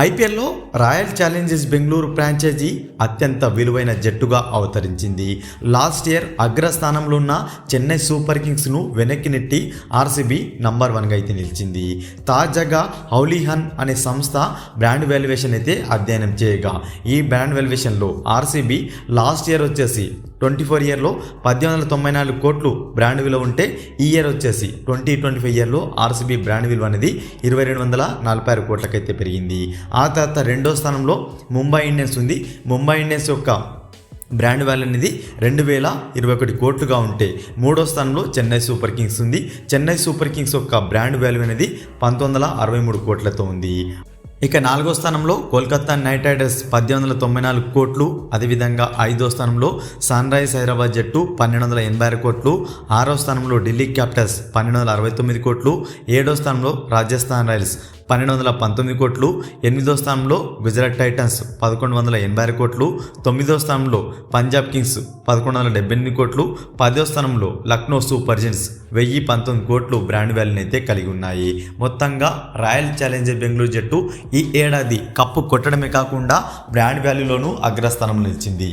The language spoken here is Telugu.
ఐపీఎల్లో రాయల్ ఛాలెంజర్స్ బెంగళూరు ఫ్రాంచైజీ అత్యంత విలువైన జట్టుగా అవతరించింది. లాస్ట్ ఇయర్ అగ్రస్థానంలో ఉన్న చెన్నై సూపర్ కింగ్స్ను వెనక్కి నెట్టి ఆర్సీబీ నంబర్ వన్గా అయితే నిలిచింది. తాజాగా హౌలీహన్ అనే సంస్థ బ్రాండ్ వాల్యుయేషన్ అయితే అధ్యయనం చేయగా ఈ బ్రాండ్ వాల్యుయేషన్లో ఆర్సీబీ లాస్ట్ ఇయర్ వచ్చేసి ట్వంటీ ఫోర్ ఇయర్లో పద్దెనిమిది వందల తొంభై నాలుగు కోట్లు బ్రాండ్ విలువ ఉంటే ఈ ఇయర్ వచ్చేసి ట్వంటీ ట్వంటీ ఫైవ్ ఇయర్లో ఆర్సీబీ బ్రాండ్ విలువ అనేది ఇరవై రెండు వందల నలభై ఆరు కోట్లకైతే పెరిగింది. ఆ తర్వాత రెండో స్థానంలో ముంబై ఇండియన్స్ ఉంది. ముంబై ఇండియన్స్ యొక్క బ్రాండ్ వాల్యూ అనేది రెండు వేల ఇరవై ఒకటి కోట్లుగా ఉంటే మూడో స్థానంలో చెన్నై సూపర్ కింగ్స్ ఉంది. చెన్నై సూపర్ కింగ్స్ యొక్క బ్రాండ్ వాల్యూ అనేది పంతొమ్మిది వందల అరవై మూడు కోట్లతో ఉంది. ఇక నాలుగో స్థానంలో కోల్కతా నైట్ రైడర్స్ పద్దెనిమిది వందల తొంభై నాలుగు కోట్లు అదేవిధంగా ఐదో స్థానంలో సన్ రైజ్ హైదరాబాద్ జట్టు పన్నెండు వందల ఎనభై ఆరు కోట్లు ఆరో స్థానంలో ఢిల్లీ క్యాపిటల్స్ పన్నెండు వందల అరవై తొమ్మిది కోట్లు ఏడో స్థానంలో రాజస్థాన్ రాయల్స్ పన్నెండు వందల పంతొమ్మిది కోట్లు ఎనిమిదో స్థానంలో గుజరాత్ టైటన్స్ పదకొండు వందల ఎనభై ఆరు కోట్లు తొమ్మిదో స్థానంలో పంజాబ్ కింగ్స్ పదకొండు వందల డెబ్బై ఎనిమిది కోట్లు పదో స్థానంలో లక్నో సూపర్ జెంట్స్ వెయ్యి పంతొమ్మిది కోట్లు బ్రాండ్ వాల్యూని అయితే కలిగి ఉన్నాయి. మొత్తంగా రాయల్ ఛాలెంజర్ బెంగళూరు జట్టు ఈ ఏడాది కప్పు కొట్టడమే కాకుండా బ్రాండ్ వాల్యూలోనూ అగ్రస్థానం నిలిచింది.